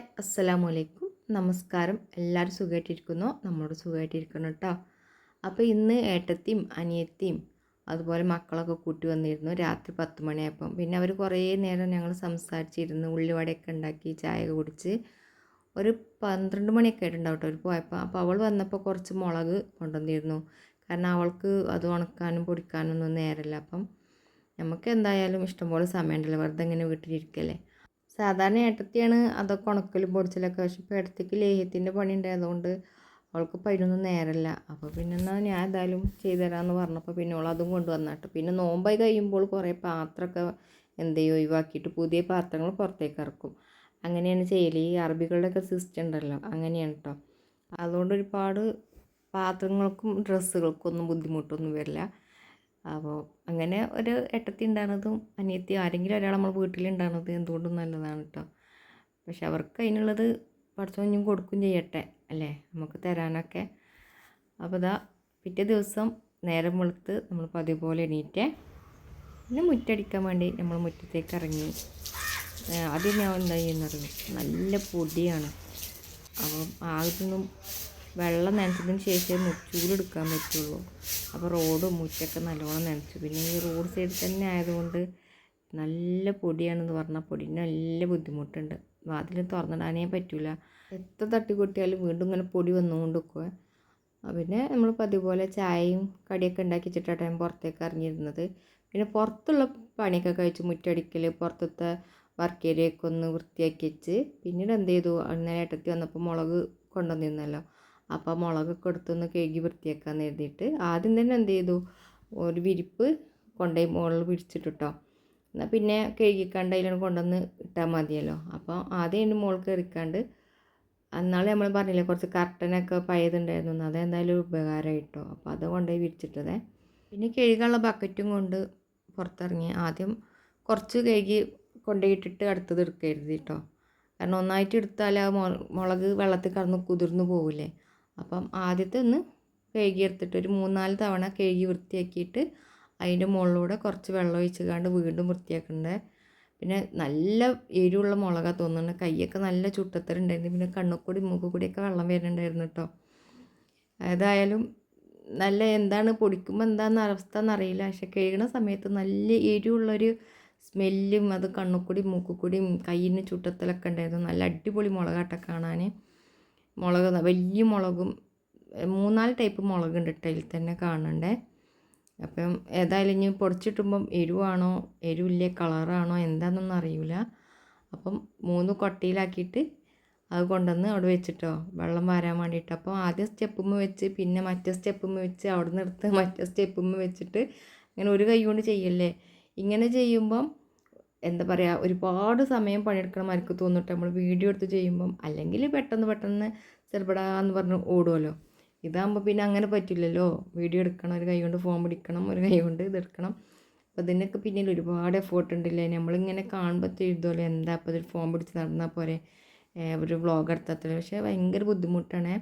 Hi അസ്സലാമു അലൈക്കും നമസ്കാരം. എല്ലാവരും സുഖമായിട്ടിരിക്കുന്നു നമ്മളോട് സുഖമായിട്ടിരിക്കണം കേട്ടോ. അപ്പോൾ ഇന്ന് ഏട്ടത്തിയും അനിയത്തിയും അതുപോലെ മക്കളൊക്കെ കൂട്ടി വന്നിരുന്നു. രാത്രി പത്ത് മണിയായപ്പം. പിന്നെ അവർ കുറേ നേരം ഞങ്ങൾ സംസാരിച്ചിരുന്നു. ഉള്ളിവടയൊക്കെ ഉണ്ടാക്കി ചായ കുടിച്ച്. ഒരു പന്ത്രണ്ട് മണിയൊക്കെ ആയിട്ടുണ്ടാവും കേട്ടോ അവർ പോയപ്പോൾ. അപ്പോൾ അവൾ വന്നപ്പോൾ കുറച്ച് മുളക് കൊണ്ടുവന്നിരുന്നു. കാരണം അവൾക്ക് അത് ഉണക്കാനും പൊടിക്കാനും ഒന്നും നേരമില്ല. അപ്പം നമുക്ക് എന്തായാലും ഇഷ്ടംപോലെ സമയമുണ്ടല്ലോ. വെറുതെ ഇങ്ങനെ വീട്ടിലിരിക്കല്ലേ. സാധാരണ ഏട്ടത്തിയാണ് അതൊക്കെ ഉണക്കലും പൊടിച്ചലൊക്കെ. പക്ഷെ ഇപ്പോൾ ഏട്ടത്തിക്ക് ലേഹ്യത്തിന്റെ പണി ഉണ്ടായതുകൊണ്ട് അവൾക്ക് പതിനൊന്നും നേരല്ല. അപ്പോൾ പിന്നെ എന്നാൽ ഞാൻ ഏതായാലും ചെയ്തു തരാമെന്ന് പറഞ്ഞപ്പോൾ പിന്നെ അവൾ അതും കൊണ്ടുവന്ന കേട്ടോ. പിന്നെ നോമ്പായി കഴിയുമ്പോൾ കുറേ പാത്രമൊക്കെ എന്ത് ഒഴിവാക്കിയിട്ട് പുതിയ പാത്രങ്ങൾ പുറത്തേക്ക് ഇറക്കും. അങ്ങനെയാണ് ചെയ്യൽ ഈ അറബികളുടെയൊക്കെ സിസ്റ്റം ഉണ്ടല്ലോ അങ്ങനെയാണ് കേട്ടോ. അതുകൊണ്ട് ഒരുപാട് പാത്രങ്ങൾക്കും ഡ്രസ്സുകൾക്കും ഒന്നും ബുദ്ധിമുട്ടൊന്നും വരില്ല. അപ്പോൾ അങ്ങനെ ഒരു ഏട്ടത്തി ഉണ്ടാകുന്നതും അനിയത്തി ആരെങ്കിലും ഒരാൾ നമ്മൾ വീട്ടിലുണ്ടാകുന്നത് എന്തുകൊണ്ടും നല്ലതാണ് കേട്ടോ പക്ഷെ അവർക്ക് അതിനുള്ളത് പഠിച്ചോഞ്ഞും കൊടുക്കും ചെയ്യട്ടെ അല്ലേ? നമുക്ക് തരാനൊക്കെ. അപ്പോൾ ഇതാ പിറ്റേ ദിവസം നേരം വെളുത്ത് നമ്മൾ പതിവ് പോലെ എണീറ്റേ. പിന്നെ മുറ്റടിക്കാൻ വേണ്ടി നമ്മൾ മുറ്റത്തേക്ക് ഇറങ്ങി. ആദ്യം ഞാൻ എന്താ ചെയ്യുന്നറിയും നല്ല പൊടിയാണ്. അപ്പം ആദ്യമൊന്നും വെള്ളം നനച്ചതിന് ശേഷം ചൂടെടുക്കാൻ പറ്റുള്ളൂ. അപ്പോൾ റോഡ് മുറ്റൊക്കെ നല്ലോണം നനച്ചു. പിന്നെ ഈ റോഡ് സൈഡിൽ തന്നെ ആയതുകൊണ്ട് നല്ല പൊടിയാണെന്ന് പറഞ്ഞാൽ പൊടി. നല്ല ബുദ്ധിമുട്ടുണ്ട്. വാതിൽ തുറന്നിടാനേ പറ്റില്ല എത്ര തട്ടിക്കൊട്ടിയാലും വീണ്ടും ഇങ്ങനെ പൊടി വന്നുകൊണ്ട് നിൽക്കുക പിന്നെ നമ്മൾ പതിവ് ചായയും കടിയൊക്കെ ഉണ്ടാക്കി വെച്ചിട്ടാണ് പുറത്തേക്ക് ഇറങ്ങിയിരുന്നത്. പിന്നെ പുറത്തുള്ള പണിയൊക്കെ കഴിച്ച് മുറ്റടിക്കൽ പുറത്തത്തെ വർക്ക് ഏരിയയൊക്കെ ഒന്ന് വൃത്തിയാക്കി വെച്ച് പിന്നീട് എന്ത് ചെയ്തു? അങ്ങനെ ഏട്ടത്തി വന്നപ്പോൾ മുളക് കൊണ്ടുവന്നിരുന്നല്ലോ. അപ്പോൾ മുളകൊക്കെ എടുത്തൊന്ന് കഴുകി വൃത്തിയാക്കാൻ എഴുതിയിട്ട് ആദ്യം തന്നെ എന്ത് ചെയ്തു? ഒരു വിരിപ്പ് കൊണ്ടുപോയി മുകളിൽ പിടിച്ചിട്ടിട്ടോ. എന്നാൽ പിന്നെ കഴുകിക്കാണ്ട് അതിലാണ് കൊണ്ടുവന്ന് ഇട്ടാൽ മതിയല്ലോ. അപ്പോൾ ആദ്യം അതിന്റെ മുകളിൽ കയറിക്കാണ്ട് അന്നാൾ നമ്മൾ പറഞ്ഞില്ലേ കുറച്ച് കർട്ടനൊക്കെ പഴയതുണ്ടായിരുന്നു അതെന്തായാലും ഉപകാരമായിട്ടോ. അപ്പോൾ അത് കൊണ്ടുപോയി വിരിച്ചിട്ടതേ. പിന്നെ കഴുകാനുള്ള ബക്കറ്റും കൊണ്ട് പുറത്തിറങ്ങി. ആദ്യം കുറച്ച് കഴുകി കൊണ്ടുപോയിട്ടിട്ട് അടുത്തത് എടുക്കരുത് കേട്ടോ. കാരണം ഒന്നായിട്ട് എടുത്താൽ ആ മുളക് വെള്ളത്തിൽ കടന്ന് കുതിർന്ന് പോകില്ലേ അപ്പം ആദ്യത്തെ ഒന്ന് കഴുകി എടുത്തിട്ട് ഒരു മൂന്നാൽ തവണ കഴുകി വൃത്തിയാക്കിയിട്ട് അതിന്റെ മുകളിലൂടെ കുറച്ച് വെള്ളം ഒഴിച്ച് കണ്ട് വീണ്ടും വൃത്തിയാക്കണ്ടേ. പിന്നെ നല്ല എരിവുള്ള മുളകാ തോന്നുന്നുണ്ട് കൈയൊക്കെ നല്ല ചുട്ടത്തരുണ്ടായിരുന്നു. പിന്നെ കണ്ണുക്കൂടി മൂക്കുകൂടിയൊക്കെ വെള്ളം വരുന്നുണ്ടായിരുന്നു കേട്ടോ. ഏതായാലും നല്ല എന്താണ് പൊടിക്കുമ്പോൾ എന്താണെന്ന് അവസ്ഥ എന്നറിയില്ല പക്ഷെ കഴുകണ സമയത്ത് നല്ല എരിവുള്ളൊരു സ്മെല്ലും അത് കണ്ണുകൂടി മൂക്കുകൂടിയും കയ്യിന് ചുട്ടത്തിലൊക്കെ ഉണ്ടായിരുന്നു. നല്ല അടിപൊളി മുളകാട്ട കാണാൻ. മുളക് വലിയ മുളകും മൂന്നാൽ ടൈപ്പ് മുളകുണ്ട് കേട്ടോ അതിൽ തന്നെ കാണണ്ടേ. അപ്പം ഏതായാലും ഇനി പൊടിച്ചിട്ടുമ്പം എരിവാണോ എരിവില്ലേ കളറാണോ എന്താണെന്നൊന്നും അറിയില്ല അപ്പം മൂന്ന് കൊട്ടയിലാക്കിയിട്ട് അത് കൊണ്ടുവന്ന് അവിടെ വെച്ചിട്ടോ വെള്ളം വരാൻ വേണ്ടിയിട്ട്. അപ്പോൾ ആദ്യം സ്റ്റെപ്പുമ്മ വെച്ച് പിന്നെ മറ്റേ സ്റ്റെപ്പുമ്മ വെച്ച് അവിടെ എടുത്ത് മറ്റേ സ്റ്റെപ്പുമ്മ വെച്ചിട്ട് അങ്ങനെ ഒരു കൈ കൊണ്ട് ചെയ്യല്ലേ? ഇങ്ങനെ ചെയ്യുമ്പം എന്താ പറയുക ഒരുപാട് സമയം പണിയെടുക്കണമാർക്ക് തോന്നിട്ട്. നമ്മൾ വീഡിയോ എടുത്ത് ചെയ്യുമ്പം അല്ലെങ്കിൽ പെട്ടെന്ന് പെട്ടെന്ന് ചെറുപടാന്ന് പറഞ്ഞ് ഓടുമല്ലോ ഇതാകുമ്പോൾ പിന്നെ അങ്ങനെ പറ്റില്ലല്ലോ. വീഡിയോ എടുക്കണം ഒരു കൈ കൊണ്ട് ഫോൺ പിടിക്കണം ഒരു കൈ കൊണ്ട് ഇതെടുക്കണം അപ്പോൾ ഇതിനൊക്കെ പിന്നിൽ ഒരുപാട് എഫേർട്ട് ഉണ്ടല്ലേ നമ്മളിങ്ങനെ കാണുമ്പോൾ എഴുതുമല്ലോ എന്താ അപ്പോൾ ഇതിൽ ഫോൺ പിടിച്ച് നടന്നാൽ പോരെ? ഒരു വ്ളോഗ് എടുത്താൽ പക്ഷേ ഭയങ്കര ബുദ്ധിമുട്ടാണ്.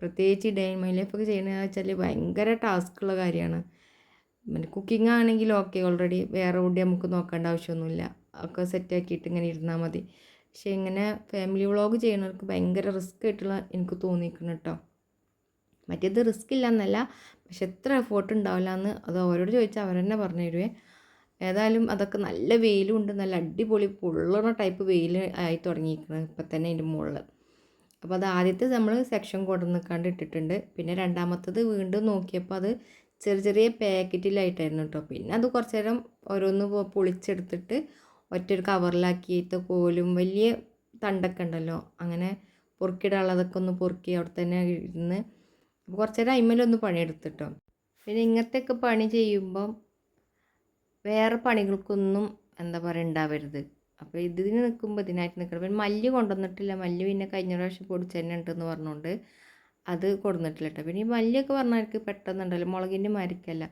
പ്രത്യേകിച്ച് ഡേ മൈ ലൈഫൊക്കെ ചെയ്യണമെന്ന് വെച്ചാൽ ഭയങ്കര ടാസ്ക്കുള്ള കാര്യമാണ്. പിന്നെ കുക്കിംഗ് ആണെങ്കിൽ ഓക്കെ ഓൾറെഡി വേറെ കൂടി നമുക്ക് നോക്കേണ്ട ആവശ്യമൊന്നുമില്ല. ഒക്കെ സെറ്റാക്കിയിട്ട് ഇങ്ങനെ ഇരുന്നാൽ മതി. പക്ഷേ ഇങ്ങനെ ഫാമിലി വ്ളോഗ് ചെയ്യുന്നവർക്ക് ഭയങ്കര റിസ്ക് ആയിട്ടുള്ള എനിക്ക് തോന്നിയിരിക്കണം കേട്ടോ മറ്റേത് റിസ്ക് ഇല്ല എന്നല്ല പക്ഷെ എത്ര എഫേർട്ട് ഉണ്ടാവില്ല എന്ന് അത് അവരോട് ചോദിച്ചാൽ അവർ തന്നെ പറഞ്ഞു തരുവേ. ഏതായാലും അതൊക്കെ നല്ല വെയിലും ഉണ്ട് നല്ല അടിപൊളി പൊള്ളണ ടൈപ്പ് വെയിൽ ആയി തുടങ്ങിയിരിക്കുന്നത് ഇപ്പം തന്നെ അതിന്റെ മുകളിൽ. അപ്പോൾ അത് ആദ്യത്തെ നമ്മൾ സെക്ഷൻ കൊണ്ടുവന്നിക്കാണ്ട് ഇട്ടിട്ടുണ്ട് പിന്നെ രണ്ടാമത്തത് വീണ്ടും നോക്കിയപ്പോൾ അത് ചെറിയ ചെറിയ പാക്കറ്റിലായിട്ടായിരുന്നു കേട്ടോ പിന്നെ അത് കുറച്ച് നേരം ഓരോന്ന് പൊളിച്ചെടുത്തിട്ട് ഒറ്റൊരു കവറിലാക്കിയിട്ട് കോലും വലിയ തണ്ടൊക്കെ ഉണ്ടല്ലോ. അങ്ങനെ പൊറുക്കിയിടാനുള്ളതൊക്കെ ഒന്ന് പൊറുക്കി അവിടെ തന്നെ ഇരുന്ന് അപ്പോൾ കുറച്ച് നേരം അയിമലൊന്ന് പണിയെടുത്തിട്ടോ. പിന്നെ ഇങ്ങനത്തെയൊക്കെ പണി ചെയ്യുമ്പം വേറെ പണികൾക്കൊന്നും എന്താ പറയുക ഉണ്ടാവരുത് അപ്പോൾ ഇതിന് നിൽക്കുമ്പോൾ ഇതിനായിട്ട് നിൽക്കണം പിന്നെ മല്ല് കൊണ്ടുവന്നിട്ടില്ല. മല്ല് പിന്നെ കഴിഞ്ഞ പ്രാവശ്യം പൊടിച്ച് തന്നെ ഉണ്ടെന്ന് പറഞ്ഞുകൊണ്ട് അത് കൊടുന്നിട്ടില്ല കേട്ടോ പിന്നെ ഈ മല്ലിയൊക്കെ പറഞ്ഞാൽ പെട്ടെന്നുണ്ടല്ലോ. മുളകിന്റെ മരിക്കല്ല.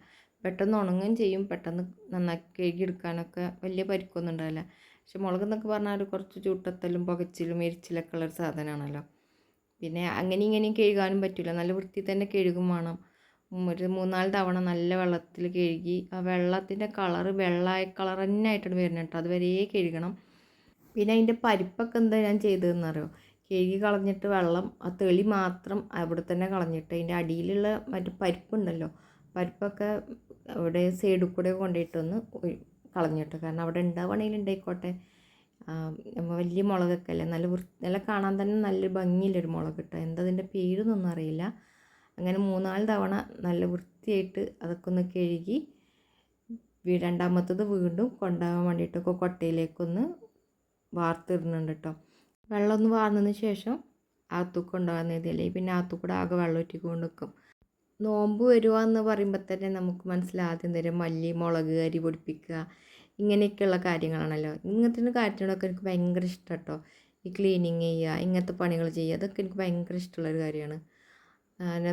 പെട്ടെന്ന് ഉണങ്ങുകയും ചെയ്യും. പെട്ടെന്ന് നന്നാക്കി കഴുകിയെടുക്കാനൊക്കെ വലിയ പരിക്കൊന്നും ഉണ്ടാവില്ല. പക്ഷെ മുളക് എന്നൊക്കെ പറഞ്ഞാൽ കുറച്ച് ചൂട്ടത്തലും പുകച്ചിലും എരിച്ചിലൊക്കെ ഉള്ളൊരു സാധനമാണല്ലോ. പിന്നെ അങ്ങനെ ഇങ്ങനെയും കഴുകാനും പറ്റില്ല നല്ല വൃത്തി തന്നെ കഴുകും വേണം. ഒരു മൂന്നാൽ തവണ നല്ല വെള്ളത്തിൽ കഴുകി ആ വെള്ളത്തിന്റെ കളറ് വെള്ളമായ കളർ തന്നെ ആയിട്ടാണ് വരുന്നത് കേട്ടോ അതുവരെ കഴുകണം. പിന്നെ അതിന്റെ പരിപ്പൊക്കെ എന്താ ഞാൻ ചെയ്തതെന്നറിയോ കഴുകി കളഞ്ഞിട്ട് വെള്ളം ആ തെളി മാത്രം അവിടെ തന്നെ കളഞ്ഞിട്ട് അതിന്റെ അടിയിലുള്ള മറ്റു പരിപ്പുണ്ടല്ലോ പരിപ്പൊക്കെ അവിടെ സൈഡിൽ കൂടെ കൊണ്ടുപോയിട്ടൊന്ന് ഒഴി- കളഞ്ഞിട്ട്. കാരണം അവിടെ ഉണ്ടാവുകയാണെങ്കിൽ ഉണ്ടായിക്കോട്ടെ. വലിയ മുളകൊക്കെ അല്ലേ നല്ല വൃത്തി നല്ല കാണാൻ തന്നെ നല്ല ഭംഗിയിലൊരു മുളക് കിട്ടുക എന്താ അതിന്റെ പേരൊന്നും അറിയില്ല. അങ്ങനെ മൂന്നാൽ തവണ നല്ല വൃത്തിയായിട്ട് അതൊക്കെ ഒന്ന് കഴുകി രണ്ടാമത്തത് വീണ്ടും കൊണ്ടുപോകാൻ വേണ്ടിയിട്ടൊക്കെ കൊട്ടയിലേക്കൊന്ന് വാർത്തിടുന്നുണ്ട് കേട്ടോ. വെള്ളം ഒന്ന് വാർന്നതിന് ശേഷം ആത്തൂക്ക് കൊണ്ടുവന്ന പിന്നെ ആത്തൂക്കൂടെ ആകെ വെള്ളം ഒറ്റിക്കൊണ്ട് നിൽക്കും. നോമ്പ് വരുക എന്ന് പറയുമ്പോൾ തന്നെ നമുക്ക് മനസ്സിലാദ്യം തരും മല്ലി മുളക് അരി പൊടിപ്പിക്കുക ഇങ്ങനെയൊക്കെയുള്ള കാര്യങ്ങളാണല്ലോ. ഇങ്ങനത്തെ കാര്യങ്ങളൊക്കെ എനിക്ക് ഭയങ്കര ഇഷ്ടം കേട്ടോ. ഈ ക്ലീനിങ് ചെയ്യുക ഇങ്ങനത്തെ പണികൾ ചെയ്യുക അതൊക്കെ എനിക്ക് ഭയങ്കര ഇഷ്ടമുള്ളൊരു കാര്യമാണ്.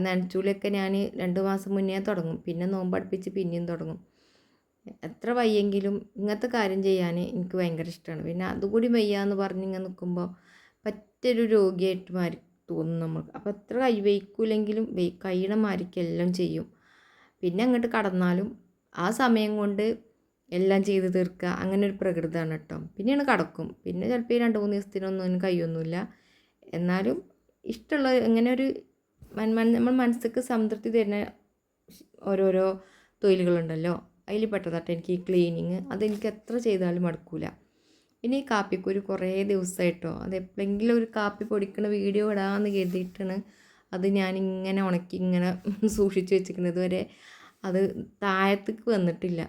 നനച്ചൂലൊക്കെ ഞാൻ രണ്ട് മാസം മുന്നേ തുടങ്ങും. പിന്നെ നോമ്പ് അടുപ്പിച്ച് പിന്നെയും തുടങ്ങും. എത്ര വയ്യെങ്കിലും ഇങ്ങനത്തെ കാര്യം ചെയ്യാൻ എനിക്ക് ഭയങ്കര ഇഷ്ടമാണ് പിന്നെ അതുകൂടി വയ്യ എന്ന് പറഞ്ഞ് ഇങ്ങനെ നിൽക്കുമ്പോൾ പറ്റൊരു രോഗിയായിട്ട് മാറി തോന്നും നമുക്ക് അപ്പോൾ എത്ര കൈ വയ്ക്കൂലെങ്കിലും വെയ് എല്ലാം ചെയ്യും. പിന്നെ അങ്ങോട്ട് കടന്നാലും ആ സമയം കൊണ്ട് എല്ലാം ചെയ്ത് തീർക്കുക അങ്ങനെ ഒരു പ്രകൃതമാണ് കേട്ടോ പിന്നെയാണ് കടക്കും. പിന്നെ ചിലപ്പോൾ ഈ രണ്ട് മൂന്ന് ദിവസത്തിനൊന്നും അതിന് കഴിയൊന്നുമില്ല എന്നാലും ഇഷ്ടമുള്ള ഇങ്ങനെ ഒരു നമ്മൾ മനസ്സിക്ക് സംതൃപ്തി തരുന്ന ഓരോരോ തൊഴിലുകളുണ്ടല്ലോ. അതിൽ പെട്ടതാട്ടെ എനിക്ക് ഈ ക്ലീനിങ് അതെനിക്ക് എത്ര ചെയ്താലും മടുക്കൂല. പിന്നെ ഈ കാപ്പിക്കുരു കുറേ ദിവസമായിട്ടോ അത് എപ്പോഴെങ്കിലും ഒരു കാപ്പി പൊടിക്കണ വീഡിയോ ഇടാമെന്ന് കരുതിയിട്ടാണ് അത് ഞാനിങ്ങനെ ഉണക്കി ഇങ്ങനെ സൂക്ഷിച്ച് വെച്ചിരിക്കുന്നത്. വരെ അത് താഴത്തേക്ക് വന്നിട്ടില്ല.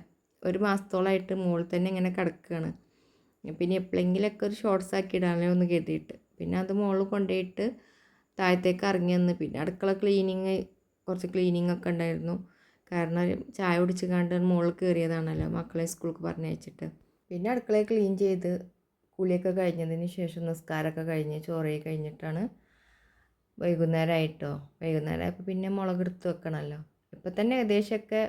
ഒരു മാസത്തോളമായിട്ട് മുകളിൽ തന്നെ ഇങ്ങനെ കിടക്കുകയാണ് പിന്നെ എപ്പോഴെങ്കിലൊക്കെ ഒരു ഷോർട്ട്സ് ആക്കി ഇടാനോ എന്ന് കരുതിയിട്ട്. പിന്നെ അത് മുകളിൽ കൊണ്ടുപോയിട്ട് താഴത്തേക്ക് ഇറങ്ങി വന്ന്. പിന്നെ അടുക്കള ക്ലീനിങ് കുറച്ച് ക്ലീനിങ് ഒക്കെ ഉണ്ടായിരുന്നു. കാരണം ചായ കുടിച്ച് കണ്ട് മുകളിൽ കയറിയതാണല്ലോ മക്കളെ സ്കൂൾക്ക് പറഞ്ഞയച്ചിട്ട് പിന്നെ അടുക്കളയെ ക്ലീൻ ചെയ്ത് കുളിയൊക്കെ കഴിഞ്ഞതിന് ശേഷം നിസ്കാരമൊക്കെ കഴിഞ്ഞ് ചോറേ കഴിഞ്ഞിട്ടാണ് വൈകുന്നേരം ആയിട്ടോ വൈകുന്നേരം വൈകുന്നേരമായപ്പോൾ പിന്നെ മുളകെടുത്ത് വെക്കണമല്ലോ. ഇപ്പം തന്നെ ഏകദേശമൊക്കെ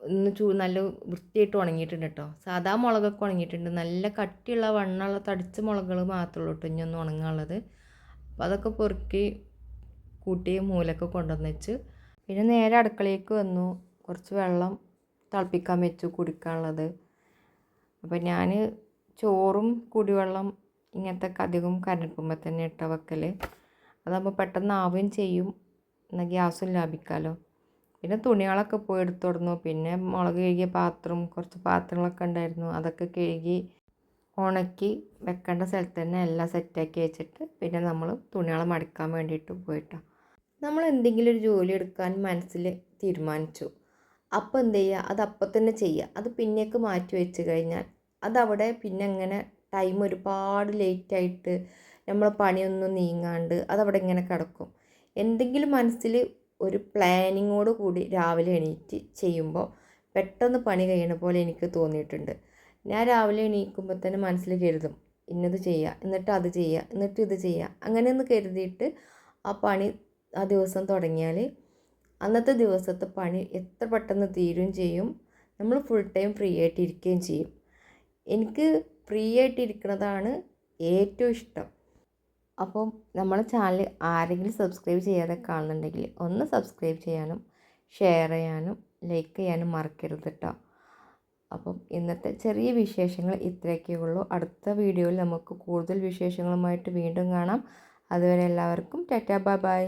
ഒന്ന് ചൂ നല്ല വൃത്തിയായിട്ട് ഉണങ്ങിയിട്ടുണ്ട് കേട്ടോ. സാധാ മുളകൊക്കെ ഉണങ്ങിയിട്ടുണ്ട്. നല്ല കട്ടിയുള്ള വണ്ണമുള്ള തടിച്ച മുളകുകൾ മാത്രമേ ഉള്ളൂ ഇനി ഒന്ന് ഉണങ്ങാനുള്ളത്. അപ്പോൾ അതൊക്കെ പൊറുക്കി കൂട്ടി മൂലൊക്കെ കൊണ്ടുവന്ന് വെച്ച് പിന്നെ നേരെ അടുക്കളയിലേക്ക് വന്നു. കുറച്ച് വെള്ളം തിളപ്പിക്കാൻ വെച്ചു കുടിക്കാനുള്ളത്. അപ്പോൾ ഞാൻ ചോറും കുടിവെള്ളം ഇങ്ങനത്തെ അധികം കരണ്ടുമ്പോൾ തന്നെ ഇട്ട വെക്കൽ അതാകുമ്പോൾ പെട്ടെന്ന് ആവുകയും ചെയ്യും. എന്നാൽ ഗ്യാസും ലാഭിക്കാമല്ലോ പിന്നെ തുണികളൊക്കെ പോയി എടുത്തു തുടർന്നു പിന്നെ മുളക് കഴുകിയ പാത്രം കുറച്ച് പാത്രങ്ങളൊക്കെ ഉണ്ടായിരുന്നു. അതൊക്കെ കഴുകി ഉണക്കി വെക്കേണ്ട സ്ഥലത്ത് തന്നെ എല്ലാം സെറ്റാക്കി വെച്ചിട്ട് പിന്നെ നമ്മൾ തുണികൾ മടക്കാൻ വേണ്ടിയിട്ട് പോയിട്ടോ. നമ്മൾ എന്തെങ്കിലും ഒരു ജോലി എടുക്കാൻ മനസ്സിൽ തീരുമാനിച്ചു. അപ്പോൾ എന്ത് ചെയ്യുക അത് അപ്പം തന്നെ ചെയ്യുക അത് പിന്നേക്ക് മാറ്റി വെച്ച് കഴിഞ്ഞാൽ അതവിടെ പിന്നെ അങ്ങനെ ടൈം ഒരുപാട് ലേറ്റായിട്ട് നമ്മൾ പണിയൊന്നും നീങ്ങാണ്ട് അതവിടെ ഇങ്ങനെ കിടക്കും. എന്തെങ്കിലും മനസ്സിൽ ഒരു പ്ലാനിങ്ങോട് കൂടി രാവിലെ എണീറ്റ് ചെയ്യുമ്പോൾ പെട്ടെന്ന് പണി കഴിയണ പോലെ എനിക്ക് തോന്നിയിട്ടുണ്ട്. ഞാൻ രാവിലെ എണീക്കുമ്പോൾ തന്നെ മനസ്സിൽ കരുതും. ഇന്നത് ചെയ്യുക എന്നിട്ട് അത് ചെയ്യുക എന്നിട്ട് ഇത് ചെയ്യുക അങ്ങനെയൊന്ന് കരുതിയിട്ട് ആ പണി ആ ദിവസം തുടങ്ങിയാൽ അന്നത്തെ ദിവസത്തെ പണി എത്ര പെട്ടെന്ന് തീരുകയും ചെയ്യും. നമ്മൾ ഫുൾ ടൈം ഫ്രീ ആയിട്ട് ഇരിക്കുകയും ചെയ്യും. എനിക്ക് ഫ്രീ ആയിട്ട് ഇരിക്കുന്നതാണ് ഏറ്റവും ഇഷ്ടം. അപ്പം നമ്മളെ ചാനൽ ആരെങ്കിലും സബ്സ്ക്രൈബ് ചെയ്യാതെ കാണുന്നുണ്ടെങ്കിൽ ഒന്ന് സബ്സ്ക്രൈബ് ചെയ്യാനും ഷെയർ ചെയ്യാനും ലൈക്ക് ചെയ്യാനും മറക്കരുത് കേട്ടോ അപ്പം ഇന്നത്തെ ചെറിയ വിശേഷങ്ങൾ ഇത്രയൊക്കെ ഉള്ളൂ അടുത്ത വീഡിയോയിൽ നമുക്ക് കൂടുതൽ വിശേഷങ്ങളുമായിട്ട് വീണ്ടും കാണാം. അതുവരെ എല്ലാവർക്കും ടാറ്റാ ബൈ ബൈ.